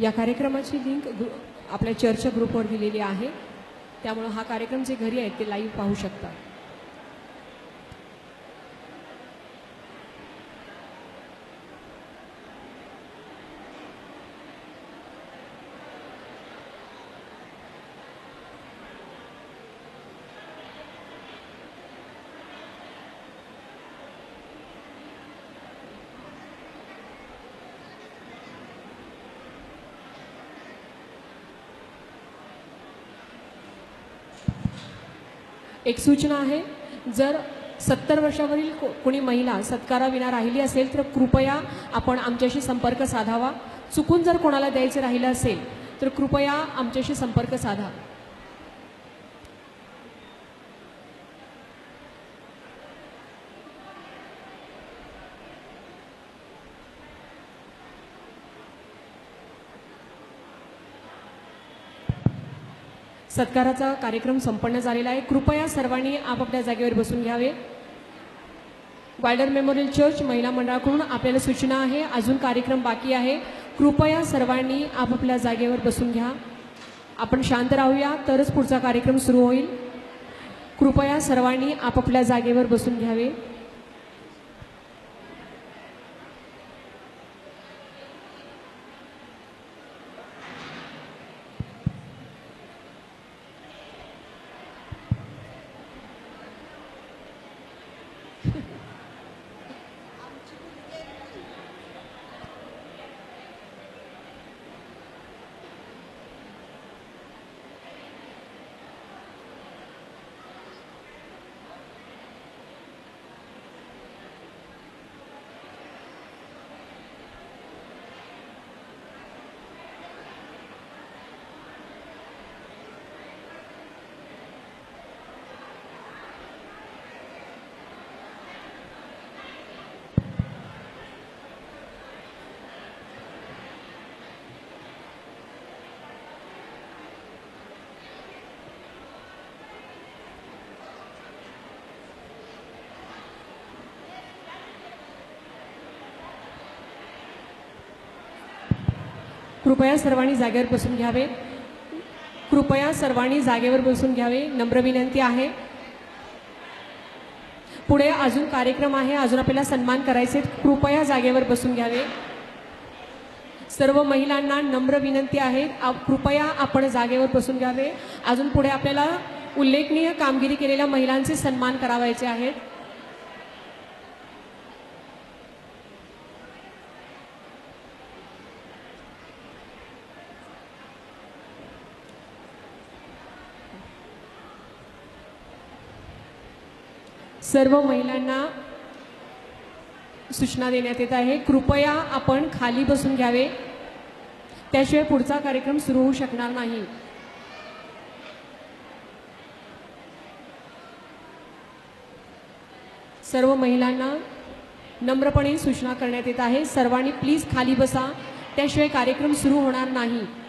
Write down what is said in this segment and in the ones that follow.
या कार्यक्रमाची लिंक आपल्या चर्च ग्रुपवर दिलेली आहे. त्यामुळं हा कार्यक्रम जे घरी आहेत ते लाईव्ह पाहू शकतात एक सूचना आहे. जर सत्तर वर्षावरील को- कोणी महिला सत्काराविना राहिली असेल तर कृपया आपण आमच्याशी संपर्क साधावा. चुकून जर कोणाला द्यायचं राहिलं असेल तर कृपया आमच्याशी संपर्क साधा. सत्काराचा कार्यक्रम संपन्न झालेला आहे. कृपया सर्वांनी आपापल्या जागेवर बसून घ्यावे. वायडर मेमोरियल चर्च महिला मंडळाकडून आपल्याला सूचना आहे. अजून कार्यक्रम बाकी आहे. कृपया सर्वांनी आपापल्या जागेवर बसून घ्या. आपण शांत राहूया तरच पुढचा कार्यक्रम सुरू होईल. कृपया सर्वांनी आपापल्या जागेवर बसून घ्यावे. कृपया सर्वांनी जागेवर बसून घ्यावे. कृपया सर्वांनी जागेवर बसून घ्यावे. नम्र विनंती आहे. पुढे अजून कार्यक्रम आहे. अजून आपल्याला सन्मान करायचे कृपया जागेवर बसून घ्यावे. सर्व महिलांना नम्र विनंती आहे. कृपया आपण जागेवर बसून घ्यावे. अजून पुढे आपल्याला उल्लेखनीय कामगिरी केलेल्या महिलांचे सन्मान करावायचे आहेत. सर्व महिलांना सूचना देण्यात येत आहे. कृपया आपण खाली बसून घ्यावे. त्याशिवाय पुढचा कार्यक्रम सुरू होऊ शकणार नाही. सर्व महिलांना नम्रपणे सूचना करण्यात येत आहे. सर्वांनी प्लीज खाली बसा. त्याशिवाय कार्यक्रम सुरू होणार नाही.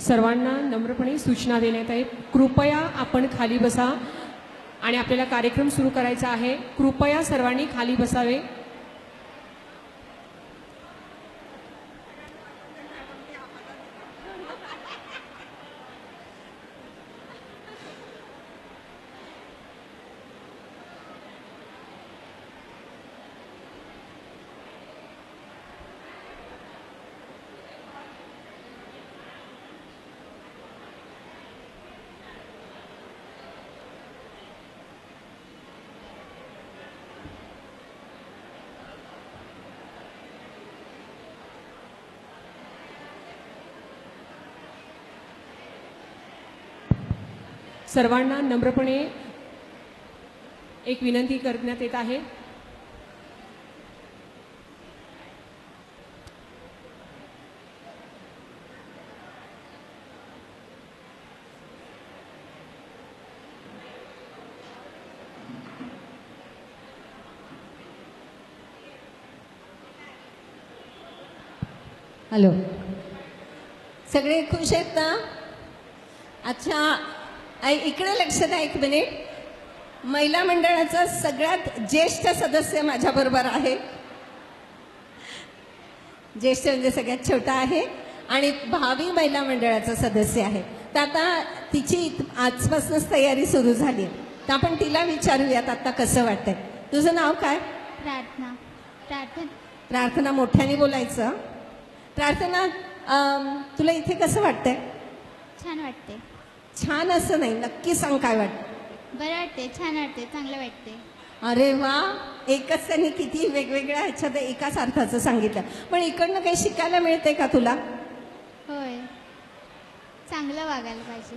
सर्वांना नम्रपणे सूचना देण्यात आहे. कृपया आपण खाली बसा. आणि आपल्याला कार्यक्रम सुरू करायचा आहे. कृपया सर्वांनी खाली बसावे. सर्वांना नम्रपणे एक विनंती करण्यात येत आहे. हॅलो. सगळे खुश आहेत ना? अच्छा इकडे लक्ष द्या एक मिनिट. महिला मंडळाचा सगळ्यात ज्येष्ठ सदस्य माझ्याबरोबर आहे. ज्येष्ठ म्हणजे सगळ्यात छोटा आहे आणि भावी महिला मंडळाचा सदस्य आहे. तर आता तिची आजपासूनच तयारी सुरू झाली. तर आपण तिला विचारूयात आता कसं वाटतंय. तुझं नाव काय? प्रार्थना. प्रार्थना. प्रार्थना मोठ्याने बोलायचं. प्रार्थना तुला इथे कसं वाटतंय? छान वाटते छान असं नाही नक्की सांग काय वाटतं. बरं वाटते छान वाटते चांगलं वाटते अरे वा एकच त्यांनी किती वेगवेगळ्या ह्याच्यात एकाच अर्थाचं सांगितलं. पण इकडनं काही शिकायला मिळते का तुला? होय. चांगलं वागायला पाहिजे.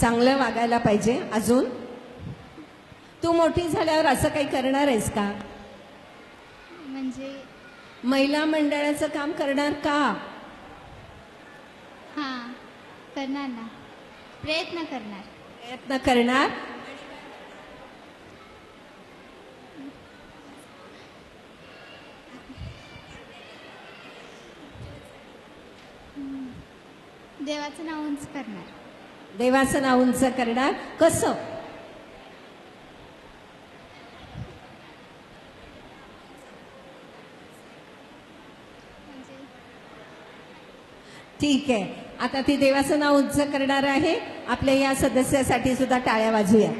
चांगलं वागायला पाहिजे अजून? तू मोठी झाल्यावर असं काही करणार आहेस का? म्हणजे? महिला मंडळाचं काम करणार का? हां करणार ना. प्रयत्न करणार. प्रयत्न करणार. देवाचं नाव उंच करणार. देवाचं नाव उंच करणार. कसं? ठीक आहे. आता ती देवाचं नाव उंच करणार आहे. आपल्या या सदस्यासाठी सुद्धा टाळ्या वाजूया.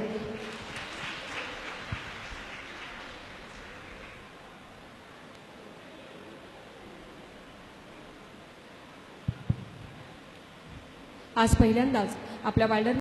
आज पहिल्यांदाच आपल्या वाल्डर